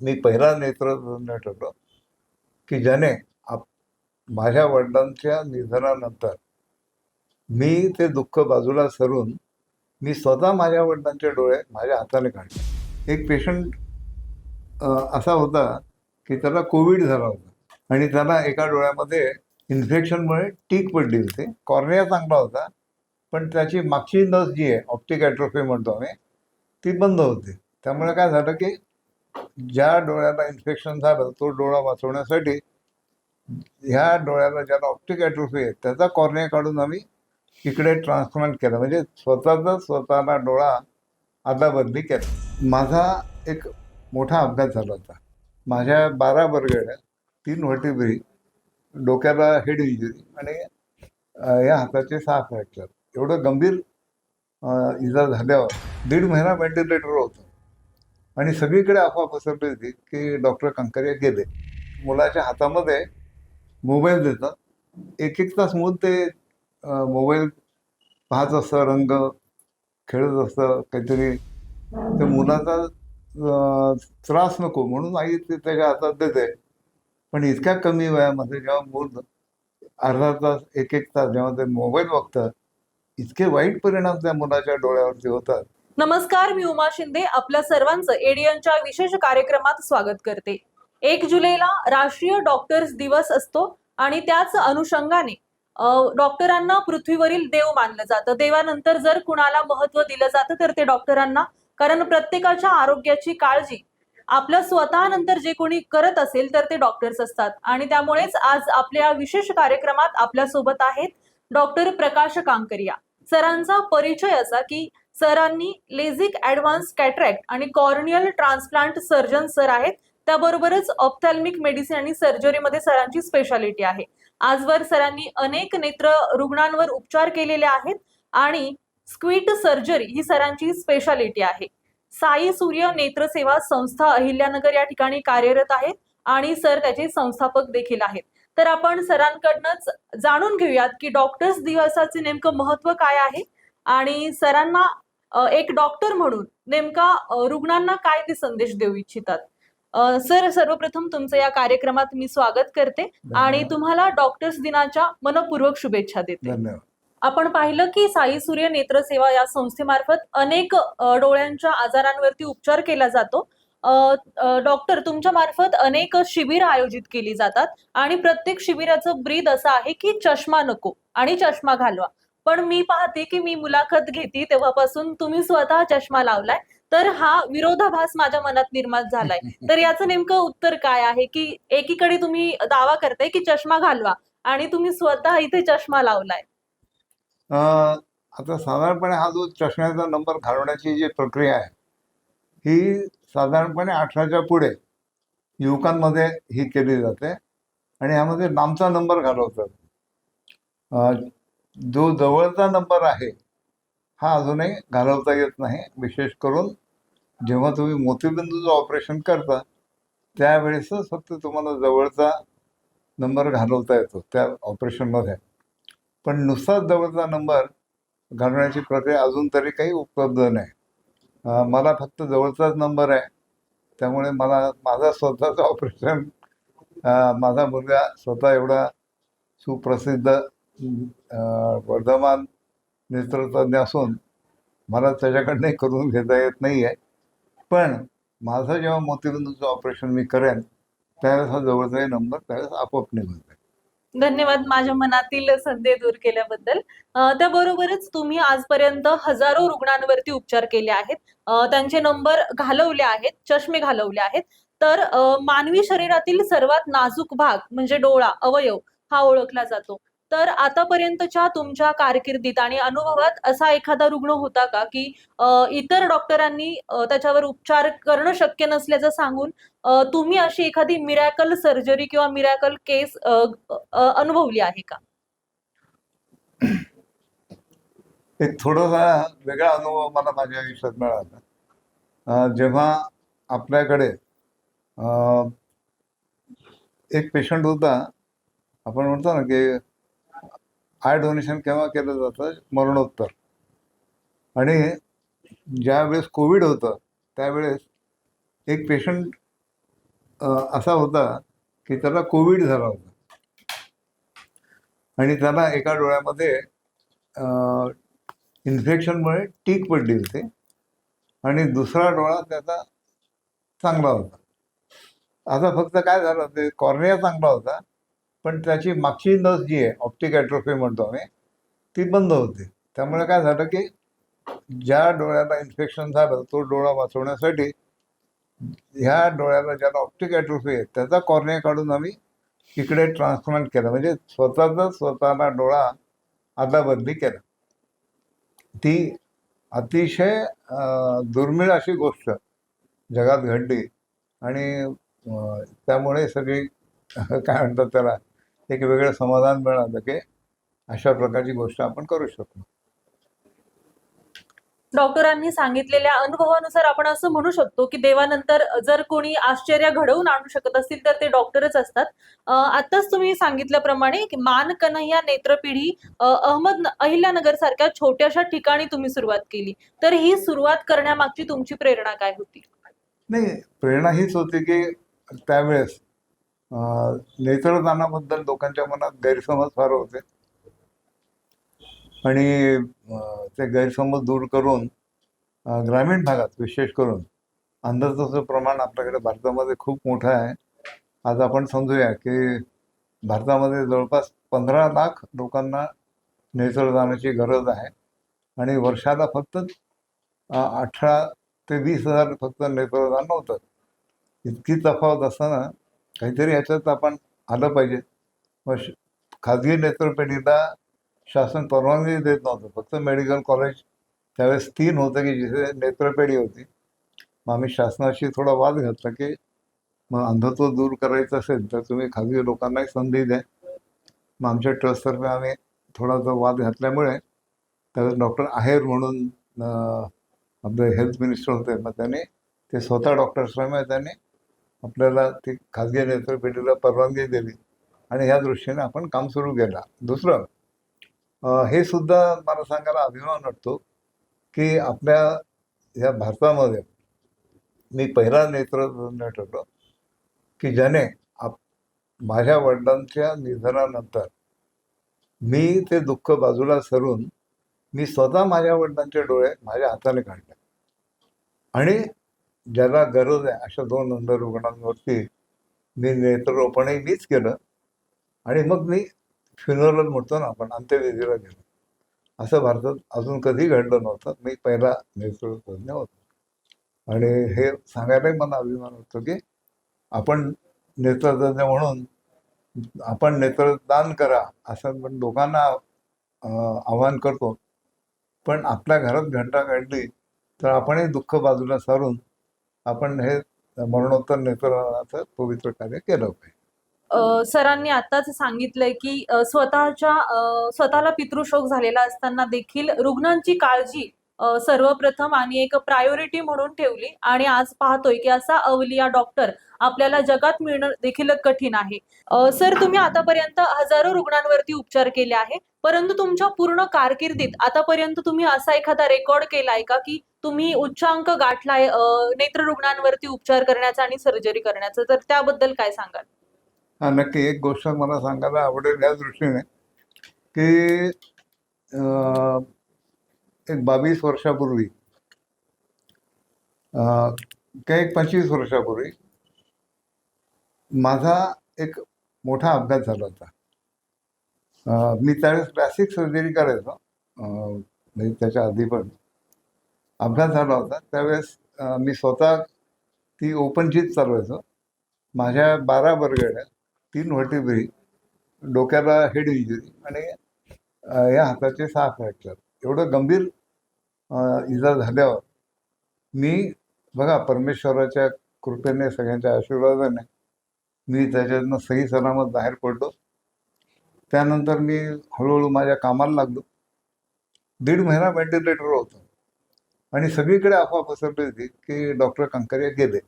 मी पहिला नेत्रतज्ञ ठरलो की ज्याने आप माझ्या वडिलांच्या निधनानंतर मी ते दुःख बाजूला सरून मी स्वतः माझ्या वडिलांचे डोळे माझ्या हाताने काढले. एक पेशंट असा होता की त्याला कोविड झाला होता आणि त्याला एका डोळ्यामध्ये इन्फेक्शनमुळे टीक पडली होती. कॉर्निया चांगला होता पण त्याची मागची नस जी आहे ऑप्टिक ॲट्रोफी म्हणतो आम्ही ती बंद होती. त्यामुळे काय झालं की ज्या डोळ्याला इन्फेक्शन झालं तो डोळा वाचवण्यासाठी ह्या डोळ्याला ज्याला ऑप्टिक ॲट्रोफी आहे त्याचा कॉर्निया काढून आम्ही इकडे ट्रान्सप्लांट केला. म्हणजे स्वतःचा स्वतःला डोळा अदलाबदली केला. माझा एक मोठा अपघात झाला होता. माझ्या बारा बरगड्या तीन व्हर्टिब्री डोक्याला हेड इंजुरी आणि या हाताचे सहा फ्रॅक्चर एवढं गंभीर इजा झाल्यावर दीड महिना व्हेंटिलेटर होतं. आणि सगळीकडे अफवा पसरली होती की डॉक्टर कंकरिया गेले. मुलाच्या हातामध्ये मोबाईल देतात. एक एक तास मूल ते मोबाईल पाहत असतं रंग खेळत असतं काहीतरी. त्या मुलाचा त्रास नको म्हणून आई ते त्याच्या हातात देते. पण इतक्या कमी वयामध्ये जेव्हा मूल अर्धा तास एक एक तास जेव्हा ते मोबाईल बघतात इतके वाईट परिणाम त्या मुलाच्या डोळ्यावरती होतात. नमस्कार मी उमा शिंदे. आपल्या सर्वांचं एडियनच्या विशेष कार्यक्रमात स्वागत करते. एक जुलैला राष्ट्रीय डॉक्टर्स दिवस असतो आणि त्याच अनुषंगाने डॉक्टरांना पृथ्वीवरील देव मानलं जातं. देवानंतर जर कुणाला महत्त्व दिलं जातं तर ते डॉक्टरांना. कारण प्रत्येकाच्या आरोग्याची काळजी आपल्या स्वतःनंतर जे कोणी करत असेल तर ते डॉक्टर्स असतात. आणि त्यामुळेच आज आपल्या विशेष कार्यक्रमात आपल्यासोबत आहेत डॉक्टर प्रकाश कांकरिया. सरांचा परिचय असा की सरांनी लेझिक ऍडव्हान्स कॅट्रॅक्ट आणि कॉर्नियल ट्रान्सप्लांट सर्जन सर आहेत त्याबरोबरच ऑप्थॅल्मिक मेडिसिन आणि सर्जरीमध्ये सरांची स्पेशालिटी आहे. आजवर सरांनी अनेक नेत्र रुग्णांवर उपचार केलेले आहेत आणि स्क्विट सर्जरी ही सरांची स्पेशालिटी आहे. साई सूर्य नेत्रसेवा संस्था अहिल्यानगर या ठिकाणी कार्यरत आहेत आणि सर त्याचे संस्थापक देखील आहेत. तर आपण सरांकडनंच जाणून घेऊयात की डॉक्टर्स दिवसाचे नेमकं महत्त्व काय आहे आणि सरांना एक डॉक्टर म्हणून नेमका रुग्णांना काय ते संदेश देऊ इच्छितात? सर सर्वप्रथम तुमचं या कार्यक्रमात मी स्वागत करते आणि तुम्हाला डॉक्टर्स दिनाच्या मनपूर्वक शुभेच्छा देते. आपण पाहिलं की साई सूर्य नेत्रसेवा या संस्थेमार्फत अनेक डोळ्यांच्या आजारांवरती उपचार केला जातो. डॉक्टर तुमच्या मार्फत अनेक शिबिर आयोजित केली जातात आणि प्रत्येक शिबिराचं ब्रीद असं आहे की चष्मा नको आणि चष्मा घालवा. पण मी पाहते की मी मुलाखत घेते तेव्हापासून तुम्ही स्वतः चष्मा लावलाय. तर हा विरोधाभास माझ्या मनात निर्माण झालाय. तर याचं नेमकं उत्तर काय आहे की एकीकडे तुम्ही दावा करताय की चष्मा घालवा आणि तुम्ही स्वतः इथे चष्मा लावलाय? आता साधारणपणे हा जो चष्म्याचा नंबर घालवण्याची जी प्रक्रिया आहे ही साधारणपणे अठराच्या पुढे युवकांमध्ये ही केली जाते. आणि यामध्ये लांबचा नंबर घालवतात. जो जवळचा नंबर आहे हा अजूनही घालवता येत नाही. विशेष करून जेव्हा तुम्ही मोतीबिंदूचं ऑपरेशन करता त्यावेळेसच फक्त तुम्हाला जवळचा नंबर घालवता येतो त्या ऑपरेशनमध्ये पण नुसताच जवळचा नंबर घालवण्याची प्रक्रिया अजून तरी काही उपलब्ध नाही. मला फक्त जवळचाच नंबर आहे. त्यामुळे मला माझा स्वतःचं ऑपरेशन माझा मुलगा स्वतः एवढा सुप्रसिद्ध वर्धमान नेत्रतज्ञ असून मला त्याच्याकडनं करून घेता येत नाही आहे पण माझं जेव्हा मोतीबिंदूचं ऑपरेशन मी करेन त्यावेळेस हा जवळचाही नंबर त्यावेळेस आपोआप निघून जाईल. धन्यवाद माझ्या मनातील संदेह दूर केल्याबद्दल. त्याबरोबरच तुम्ही आजपर्यंत हजारो रुग्णांवरती उपचार केले आहेत. त्यांचे नंबर घालवले आहेत चष्मे घालवले आहेत. तर मानवी शरीरातील सर्वात नाजूक भाग म्हणजे डोळा अवयव हा ओळखला जातो. तर आतापर्यंतच्या तुमच्या कारकिर्दीत आणि अनुभवात असा एखादा रुग्ण होता का की इतर डॉक्टरांनी त्याच्यावर उपचार करणं शक्य नसल्याचं सांगून तुम्ही अशी एखादी मिरॅकल सर्जरी किंवा मिरॅकल केस अनुभवली आहे का? एक थोडासा वेगळा अनुभव मला माझ्या आयुष्यात मिळाला. जेव्हा आपल्याकडे एक पेशंट होता आपण म्हणतो ना की आय डोनेशन केव्हा केलं जातं? मरणोत्तर. आणि ज्यावेळेस कोविड होतं त्यावेळेस एक पेशंट असा होता की त्याला कोविड झाला होता. आणि त्याला एका डोळ्यामध्ये इन्फेक्शनमुळे टीक पडली होती आणि दुसरा डोळा त्याचा चांगला होता. आता फक्त काय झालं ते कॉर्निया चांगला होता. पण त्याची मागची नस जी आहे ऑप्टिक ॲट्रोफी म्हणतो आम्ही ती बंद होती. त्यामुळे काय झालं की ज्या डोळ्याला इन्फेक्शन झालं तो डोळा वाचवण्यासाठी ह्या डोळ्याला ज्याला ऑप्टिक ॲट्रोफी आहे त्याचा कॉर्निया काढून आम्ही इकडे ट्रान्सप्लांट केला. म्हणजे स्वतःचा स्वतःला डोळा अदलाबदली केला. ती अतिशय दुर्मिळ अशी गोष्ट जगात घडली. आणि त्यामुळे सगळी काय म्हणतात त्याला एक वेगळं समाधान मिळालं की अशा प्रकारची गोष्ट आपण करू शकतो. डॉक्टरांनी सांगितलेल्या अनुभवानुसार आपण असं म्हणू शकतो की देवानंतर जर कोणी आश्चर्य घडवून आणू शकत असतील तर ते डॉक्टरच असतात. आताच तुम्ही सांगितल्याप्रमाणे की मान कन्हैया नेत्रपिढी अहमद अहिल्यानगर सारख्या छोट्याशा ठिकाणी तुम्ही सुरुवात केली. तर ही सुरुवात करण्यामागची तुमची प्रेरणा काय होती? नाही प्रेरणा हीच होती की त्यावेळेस नेत्रदानाबद्दल लोकांच्या मनात गैरसमज फार होते. आणि ते गैरसमज दूर करून ग्रामीण भागात विशेष करून अंधत्वाचं प्रमाण आपल्याकडे भारतामध्ये खूप मोठं आहे. आज आपण समजूया की भारतामध्ये जवळपास पंधरा लाख लोकांना नेत्रदानाची गरज आहे. आणि वर्षाला फक्त अठरा ते वीस हजार फक्त नेत्रदान होतं. इतकी तफावत असताना काहीतरी ह्याच्यात आपण आलं पाहिजे. मग श- खाजगी नेत्रपेढीला शासन परवानगी देत नव्हतं. फक्त मेडिकल कॉलेज त्यावेळेस तीन होतं की जिथे नेत्रपेढी होती. मग आम्ही शासनाशी थोडा वाद घातला की मग अंधत्व दूर करायचं असेल तर तुम्ही खाजगी लोकांनाही संधी द्या. मग आमच्या ट्रस्टतर्फे आम्ही थोडासा वाद घातल्यामुळे त्यावेळेस डॉक्टर आहेर म्हणून आपले हेल्थ मिनिस्टर होते. मग त्यांनी ते स्वतः डॉक्टर असल्यामुळे त्यांनी आपल्याला ती खाजगी नेत्रपेढीला परवानगी दिली. आणि ह्या दृष्टीने आपण काम सुरू केलं. दुसरं हे सुद्धा मला सांगायला अभिमान वाटतो की आपल्या ह्या भारतामध्ये मी पहिला नेत्र ठरलो की ज्याने आप माझ्या वडिलांच्या निधनानंतर मी ते दुःख बाजूला सरून मी स्वतः माझ्या वडिलांचे डोळे माझ्या हाताने काढले. आणि ज्याला गरज आहे अशा दोन अंध रुग्णांवरती मी नेत्ररोपणही मीच केलं आणि मग मी फ्युनरल म्हणतो ना आपण अंत्यविधीला गेलो. असं भारतात अजून कधी घडलं नव्हतं. मी पहिला नेत्रतज्ञ होतो. आणि हे सांगायलाही मला अभिमान होतो की आपण नेत्रतज्ञ म्हणून आपण नेत्रदान करा असं पण लोकांना आव्हान आवाहन करतो. पण आपल्या घरात घंटा घडली तर आपणही दुःख बाजूला सारून आपण हे मरणोत्तर नेत्रदानाचं पवित्र कार्य केलं पाहिजे. सरांनी आताच सांगितलंय की स्वतःच्या स्वतःला पितृशोक झालेला असताना देखील रुग्णांची काळजी सर्वप्रथम आणि एक प्रायोरिटी म्हणून ठेवली. आणि आज पाहतोय की असा अवलिया डॉक्टर आपल्याला जगात मिळणं देखील कठीण आहे. सर तुम्ही आतापर्यंत हजारो रुग्णांवरती उपचार केले आहे परंतु तुमच्या पूर्ण कारकिर्दीत आतापर्यंत तुम्ही असा एखादा रेकॉर्ड केलाय का की तुम्ही उच्चांक गाठलाय नेत्र रुग्णांवरती उपचार करण्याचा आणि सर्जरी करण्याचा? तर त्याबद्दल काय सांगाल? हा नक्की. एक गोष्ट मला सांगायला आवडेल या दृष्टीने की एक बावीस वर्षापूर्वी अं, काही एक पंचवीस वर्षापूर्वी माझा एक मोठा अपघात झाला होता. मी त्यावेळेस प्लॅस्टिक सर्जरी करायचो. म्हणजे त्याच्या आधी पण. अपघात झाला होता. त्यावेळेस मी स्वतः ती ओपन जीत चालवायचो. माझ्या बारा बरगड्या तीन व्हर्टिब्री डोक्याला हेड इंजुरी आणि या हाताचे सहा फ्रॅक्चर एवढं गंभीर इजा झाल्यावर मी बघा परमेश्वराच्या कृपेने सगळ्यांच्या आशीर्वादाने मी त्याच्यातनं सही सलामत बाहेर पडलो. त्यानंतर मी हळूहळू माझ्या कामाला लागलो. दीड महिना व्हेंटिलेटरवर होतो. आणि सगळीकडे अफवा पसरली होती की डॉक्टर कंकरिया गेले.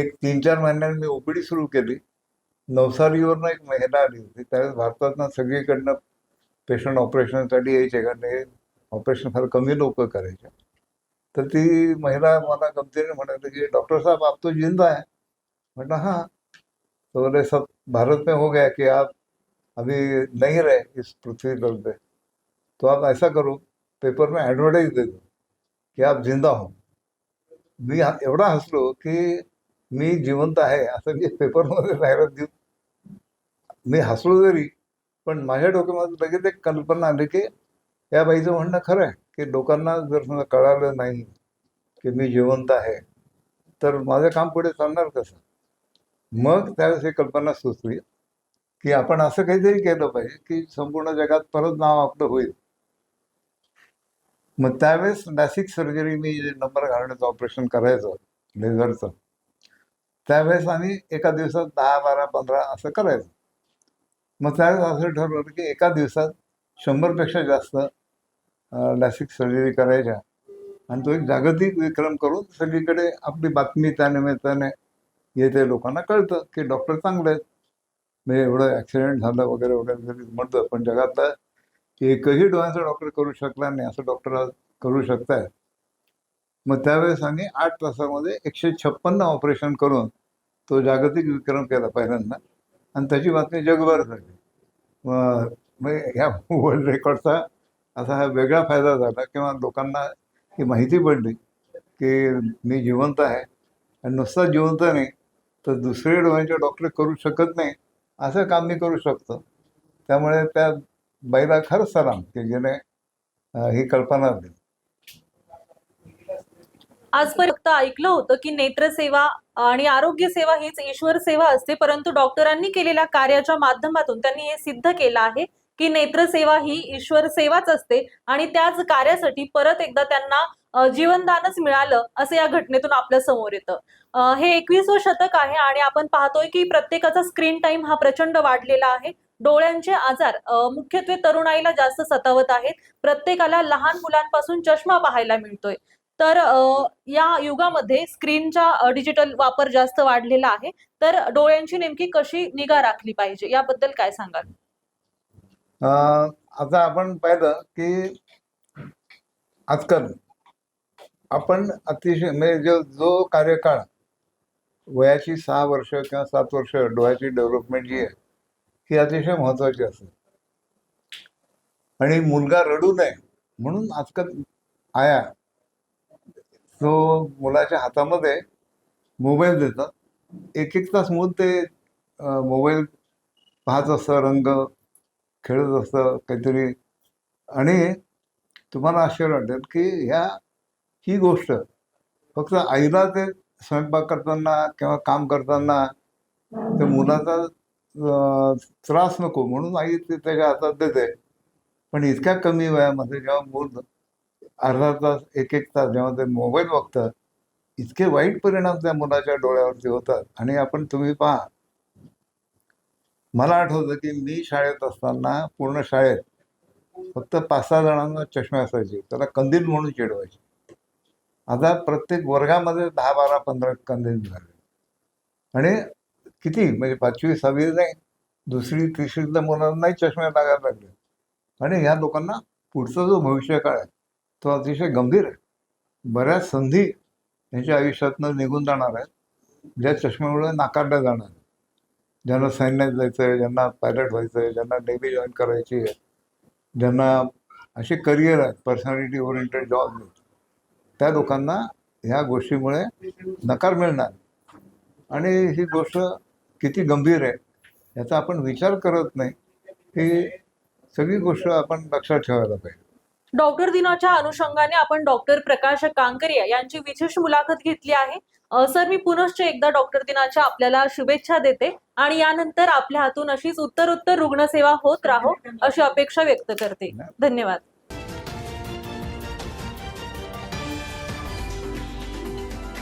एक तीन चार महिन्यांनी मी ओपीडी सुरू केली. नवसारीवरनं एक महिला आली होती. त्यावेळेस भारतातनं सगळीकडनं पेशंट ऑपरेशनसाठी यायचे कारण हे ऑपरेशन फार कमी लोक करायचे. तर ती महिला मला गमतीने म्हणाली की डॉक्टर साहेब आप तो जिंदा आहे म्हटलं हां. तो बोले सब भारत में हो गया कि आप अभी नहीं रहे इस पृथ्वी तल पे तो आप ऐसा करो पेपर में एडवर्टाइज दे दो की आप जिंदा हो। मी एवढा हसलो की मी जिवंत आहे असं मी पेपरमध्ये जाहिरात देऊ मी हसलो जरी पण माझ्या डोक्यामध्ये लगेच एक कल्पना आली की या बाईचं म्हणणं खरं आहे की लोकांना जर समजा कळालं नाही की मी जिवंत आहे तर माझं काम पुढे चालणार कसं? मग त्यावेळेस ही कल्पना सुचली की आपण असं काहीतरी केलं पाहिजे की संपूर्ण जगात परत नाव आपलं होईल. मग त्यावेळेस लॅसिक सर्जरी मी जे नंबर घालण्याचं ऑपरेशन करायचं लेझरचं त्यावेळेस आम्ही एका दिवसात दहा बारा पंधरा असं करायचं. मग त्यावेळेस असं ठरवलं की एका दिवसात शंभरपेक्षा जास्त लॅसिक सर्जरी करायच्या. आणि तो एक जागतिक विक्रम करून सगळीकडे आपली बातमी त्या निमित्ताने येते लोकांना कळतं की डॉक्टर चांगले आहेत. म्हणजे एवढं ॲक्सिडेंट झालं वगैरे वगैरे म्हणतं पण जगातलं एकही डोळ्याचा डॉक्टर करू शकला नाही असं डॉक्टर आज करू शकतायत. मग त्यावेळेस आम्ही आठ तासामध्ये एकशे छप्पन्न ऑपरेशन करून तो जागतिक विक्रम केला पहिल्यांदा. आणि त्याची बातमी जगभर झाली. मग मग ह्या वर्ल्ड रेकॉर्डचा असा हा वेगळा फायदा झाला किंवा लोकांना ही माहिती पडली की मी जिवंत आहे. आणि नुसता जिवंत नाही तर दुसरे डोळ्यांचे डॉक्टर करू शकत नाही. असं काम मी करू शकतो. त्यामुळे त्या बाईला खरंच सलाम की ज्याने ही कल्पना दिली. आजपर्यंत फक्त ऐकलं होतं की नेत्रसेवा आणि आरोग्य सेवा हीच ईश्वर सेवा असते परंतु डॉक्टरांनी केलेल्या कार्याच्या माध्यमातून त्यांनी हे सिद्ध केलं आहे की नेत्रसेवा ही ईश्वर सेवाच असते आणि त्याच कार्यासाठी परत एकदा त्यांना जीवनदानच मिळालं असं या घटनेतून आपल्यासमोर येतं. हे एकवीसवं शतक आहे आणि आपण पाहतोय की प्रत्येकाचा स्क्रीन टाइम हा प्रचंड वाढलेला आहे. डोळ्यांचे आजार मुख्यत्वे तरुणाईला जास्त सतावत आहेत. प्रत्येकाला लहान मुलांपासून चष्मा पाहायला मिळतोय. तर या युगामध्ये स्क्रीनचा डिजिटल वापर जास्त वाढलेला आहे. तर डोळ्यांची नेमकी कशी निगा राखली पाहिजे? याबद्दल काय सांगाल? आता आपण पाहिलं की आजकाल आपण अतिशय म्हणजे जो जो कार्यकाळ वयाची सहा वर्ष किंवा सात वर्ष डोळ्याची डेव्हलपमेंट जी आहे ही अतिशय महत्वाची असते आणि मुलगा रडू नये म्हणून आजकाल आया तो मुलाच्या हातामध्ये मोबाईल देतात एक एक तास मूल ते मोबाईल पाहत असतं रंग खेळत असतं काहीतरी. आणि तुम्हाला आश्चर्य वाटेल की ह्या ही गोष्ट. फक्त आईला ते स्वयंपाक करताना किंवा काम करताना ते मुलाचा त्रास नको म्हणून आई ते त्याच्या हातात देते. पण इतक्या कमी वयामध्ये जेव्हा मूल अर्धा तास एक एक तास जेव्हा ते मोबाईल बघतात इतके वाईट परिणाम त्या मुलाच्या डोळ्यावरती होतात. आणि आपण तुम्ही पहा. मला आठवतं की मी शाळेत असताना पूर्ण शाळेत फक्त पाच सहा जणांना चष्मे असायचे. त्याला कंदील म्हणून चिडवायचे. आता प्रत्येक वर्गामध्ये दहा बारा पंधरा कंदील झाले. आणि किती? म्हणजे पाचवी सहावी नाही. दुसरी तिसरीतल्या मुलांनाही चष्मे लागायला लागले. आणि ह्या लोकांना पुढचा जो भविष्यकाळ आहे तो अतिशय गंभीर आहे. बऱ्याच संधी यांच्या आयुष्यातनं निघून जाणार आहेत ज्या चष्म्यामुळे नाकारल्या जाणार ज्यांना सैन्यात जायचं आहे ज्यांना पायलट व्हायचं आहे ज्यांना नेव्ही जॉईन करायची आहे ज्यांना असे करिअर आहेत पर्सनॅलिटी ओरिएंटेड जॉब त्या लोकांना ह्या गोष्टीमुळे नकार मिळणार. आणि ही गोष्ट किती गंभीर आहे याचा आपण विचार करत नाही. ही सगळी गोष्ट आपण लक्षात ठेवायला पाहिजे. डॉक्टर दिनाच्या अनुषंगाने आपण डॉक्टर प्रकाश कांकरिया यांची विशेष मुलाखत घेतली आहे. सर मी पुनश्च एकदा डॉक्टर दिनाच्या आपल्याला शुभेच्छा देते आणि यानंतर आपल्या हातून अशीच उत्तर उत्तर रुग्णसेवा होत राहो अशी अपेक्षा व्यक्त करते. धन्यवाद.